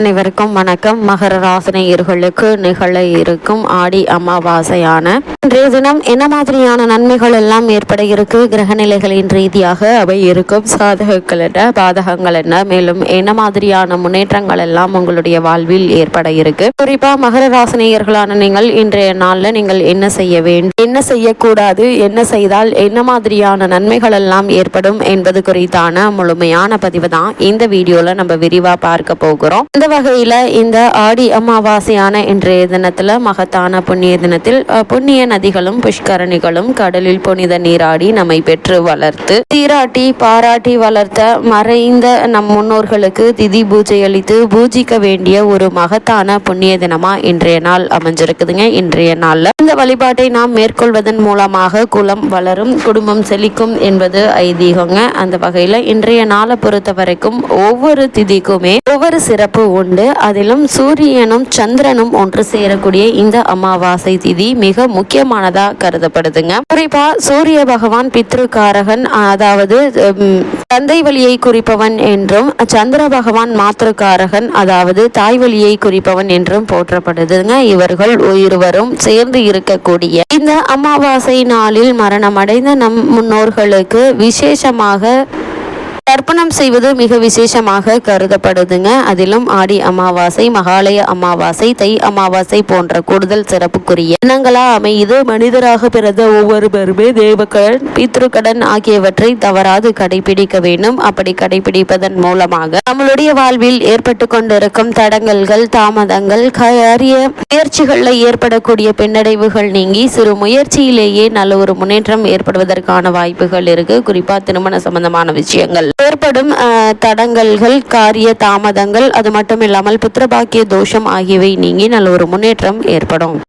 அனைவருக்கும் வணக்கம். மகர ராசினியர்களுக்கு நிகழ இருக்கும் ஆடி அமாவாசையான இன்றைய தினம் என்ன மாதிரியான நன்மைகள் எல்லாம் ஏற்பட இருக்கு? கிரக நிலைகளின் ரீதியாக அவை இருக்கும். சாதகங்கள் என்ன? பாதகங்கள் என்ன? மேலும் என்ன மாதிரியான முன்னேற்றங்கள் எல்லாம் உங்களுடைய வாழ்வில் ஏற்பட இருக்கு? குறிப்பா மகர ராசினியர்களான நீங்கள் இன்றைய நாள்ல நீங்கள் என்ன செய்ய வேண்டும்? என்ன செய்யக்கூடாது? என்ன செய்தால் என்ன மாதிரியான நன்மைகள் எல்லாம் ஏற்படும் என்பது குறித்தான முழுமையான பதிவு தான் இந்த வீடியோல நம்ம விரிவா பார்க்க போகிறோம். இந்த வகையில் இந்த ஆடி அமாவாசையான இன்றைய தினத்தில் மகத்தான புண்ணிய தினத்தில் புண்ணிய நதிகளும் புஷ்கரணிகளும் கடலில் புனித நீராடி நம்மை பெற்று வளர்த்து சீராட்டி பாராட்டி வளர்த்த மறைந்த நம் முன்னோர்களுக்கு திதி பூஜை அளித்து பூஜிக்க வேண்டிய ஒரு மகத்தான புண்ணிய தினமா இன்றைய நாள் அமைஞ்சிருக்குதுங்க. இன்றைய நாளில் இந்த வழிபாட்டை நாம் மேற்கொள்வதன் மூலமாக குலம் வளரும் குடும்பம் செழிக்கும் என்பது ஐதீகங்க. அந்த வகையில் இன்றைய நாளை பொறுத்த வரைக்கும் ஒவ்வொரு திதிக்குமே ஒவ்வொரு சிறப்பு உண்டு. அதிலும் சூரியனும் சந்திரனும் ஒன்று சேரக்கூடிய இந்த அமாவாசை திதி மிக முக்கியமானதா கருதப்படுதுங்க. குறிப்பா சூரிய பகவான் பித்ருக்காரகன் அதாவது தந்தை வழியை குறிப்பவன் என்றும் சந்திர பகவான் மாத்திருக்காரகன் அதாவது தாய் வழியை குறிப்பவன் என்றும் போற்றப்படுதுங்க. இவர்கள் இருவரும் சேர்ந்து இருக்கக்கூடிய இந்த அமாவாசை நாளில் மரணமடைந்த நம் முன்னோர்களுக்கு விசேஷமாக தர்ப்பணம் செய்வது மிக விசேஷமாக கருதப்படுதுங்க. அதிலும் ஆடி அமாவாசை மகாலய அமாவாசை தை அமாவாசை போன்ற கூடுதல் சிறப்புக்குரிய எண்ணங்களா அமைது மனிதராக பிறந்த ஒவ்வொருவருமே தேவக்கடன் பித்ருக்கடன் ஆகியவற்றை தவறாது கடைபிடிக்க வேண்டும். அப்படி கடைபிடிப்பதன் மூலமாக நம்மளுடைய வாழ்வில் ஏற்பட்டு கொண்டிருக்கும் தடங்கல்கள் தாமதங்கள் காரிய முயற்சிகளில் ஏற்படக்கூடிய பின்னடைவுகள் நீங்கி சிறு முயற்சியிலேயே நல்ல ஒரு முன்னேற்றம் ஏற்படுவதற்கான வாய்ப்புகள் இருக்கு. குறிப்பா திருமண சம்பந்தமான விஷயங்கள். ஏற்படும் தடங்கல்கள் காரிய தாமதங்கள் அது மட்டும் இல்லாமல் புத்திரபாக்கிய தோஷம் ஆகியவை நீங்கி நல்ல ஒரு முன்னேற்றம் ஏற்படும்.